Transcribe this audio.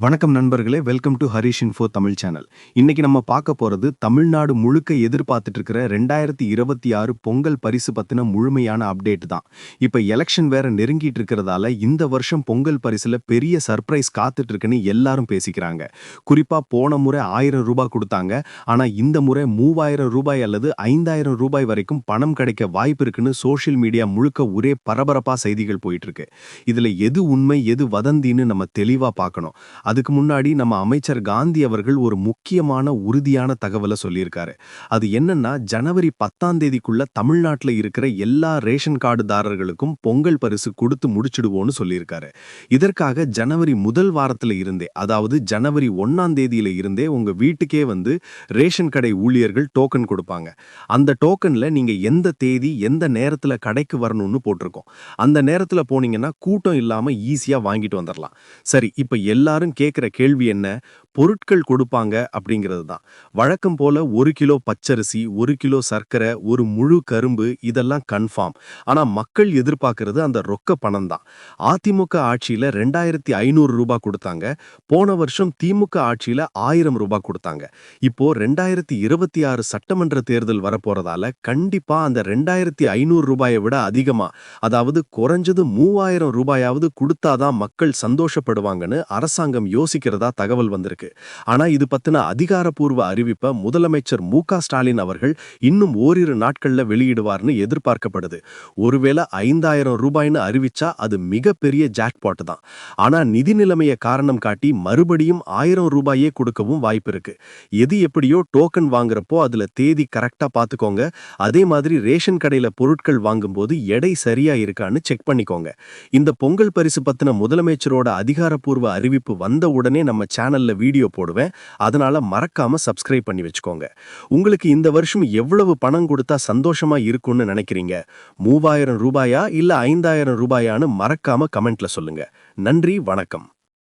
வணக்கம் நண்பர்களே welcome to Harish info Tamil channel இன்னைக்கு நம்ம பார்க்க போறது தமிழ்நாடு முழுக்க எதிர்பார்த்துட்டு இருக்கிற ரெண்டாயிரத்தி இருபத்தி ஆறு பொங்கல் பரிசு பத்தின முழுமையான அப்டேட் தான். இப்போ எலெக்ஷன் வேற நெருங்கிட்டு இருக்கிறதால இந்த வருஷம் பொங்கல் பரிசுல பெரிய சர்ப்ரைஸ் காத்துட்டு இருக்குன்னு எல்லாரும் பேசிக்கிறாங்க. குறிப்பா போன முறை ஆயிரம் ரூபாய் கொடுத்தாங்க. ஆனா இந்த முறை மூவாயிரம் ரூபாய் அல்லது ஐந்தாயிரம் ரூபாய் வரைக்கும் பணம் கிடைக்க வாய்ப்பு இருக்குன்னு சோஷியல் மீடியா முழுக்க ஒரே பரபரப்பா செய்திகள் போயிட்டு இருக்கு இதுல எது உண்மை எது வதந்தின்னு நம்ம தெளிவா பார்க்கணும். அதுக்கு முன்னாடி நம்ம அமைச்சர் காந்தி அவர்கள் ஒரு முக்கியமான உறுதியான தகவலை சொல்லியிருக்காரு. அது என்னன்னா ஜனவரி பத்தாம் தேதிக்குள்ள தமிழ்நாட்டில் இருக்கிற எல்லா ரேஷன் கார்டுதாரர்களுக்கும் பொங்கல் பரிசு கொடுத்து முடிச்சிடுவோம்னு சொல்லியிருக்காரு. இதற்காக ஜனவரி முதல் வாரத்தில் இருந்தே அதாவது ஜனவரி ஒன்னாம் தேதியில இருந்தே உங்க வீட்டுக்கே வந்து ரேஷன் கடை ஊழியர்கள் டோக்கன் கொடுப்பாங்க. அந்த டோக்கன்ல நீங்க எந்த தேதி எந்த நேரத்தில் கடைக்கு வரணும்னு போட்டிருக்கோம். அந்த நேரத்தில் போனீங்கன்னா கூட்டம் இல்லாமல் ஈஸியாக வாங்கிட்டு வந்துடலாம் சரி இப்போ எல்லாரும் கேட்குற கேள்வி என்ன? பொருட்கள் கொடுப்பாங்க அப்படிங்கிறது தான். வழக்கம் போல ஒரு கிலோ பச்சரிசி ஒரு கிலோ சர்க்கரை ஒரு முழு கரும்பு இதெல்லாம் கன்ஃபார்ம். ஆனா மக்கள் எதிர்பார்க்கறது அந்த ரொக்க பணம் தான். அதிமுக ஆட்சியில ரெண்டாயிரத்தி ஐநூறு ரூபாய் கொடுத்தாங்க. போன வருஷம் திமுக ஆட்சியில ஆயிரம் ரூபாய் கொடுத்தாங்க. இப்போ ரெண்டாயிரத்தி இருபத்தி ஆறு சட்டமன்ற தேர்தல் வரப்போறதால கண்டிப்பா அந்த ரெண்டாயிரத்தி ஐநூறு ரூபாயை விட அதிகமா அதாவது குறைஞ்சது மூவாயிரம் ரூபாயாவது கொடுத்தாதான் மக்கள் சந்தோஷப்படுவாங்கன்னு அரசாங்கம் யோசிக்கிறதா தகவல் வந்திருக்கு. ஆனா இது பத்தின அதிகாரப்பூர்வ அறிவிப்பை முதலமைச்சர் மு ஸ்டாலின் அவர்கள் இன்னும் ஓரிரு நாட்கள்ல வெளியிடுவார்னு எதிர்பார்க்கப்படுது. ஒருவேளை ஐந்தாயிரம் ரூபாய்னு அறிவிச்சா அது மிகப்பெரிய ஜாக்பாட் தான். ஆனா நிதி நிலைமையை காரணம் காட்டி மறுபடியும் ஆயிரம் ரூபாயே கொடுக்கவும் வாய்ப்பு இருக்கு. எது எப்படியோ டோக்கன் வாங்குறப்போ அதுல தேதி கரெக்டா பாத்துக்கோங்க. அதே மாதிரி ரேஷன் கடையில பொருட்கள் வாங்கும்போது எடை சரியா இருக்கான்னு செக் பண்ணிக்கோங்க. இந்த பொங்கல் பரிசு பத்தின முதலமைச்சரோட அதிகாரப்பூர்வ அறிவிப்பு வந்த உடனே நம்ம சேனல்ல வீடியோ போடுவேன். அதனால மறக்காம சப்ஸ்கிரைப் பண்ணி வச்சுக்கோங்க. உங்களுக்கு இந்த வருஷம் எவ்வளவு பணம் கொடுத்தா சந்தோஷமா இருக்கும்னு நினைக்கிறீங்க? மூவாயிரம் ரூபாயா இல்ல ஐந்தாயிரம் ரூபாயான்னு மறக்காம கமெண்ட்ல சொல்லுங்க. நன்றி வணக்கம்.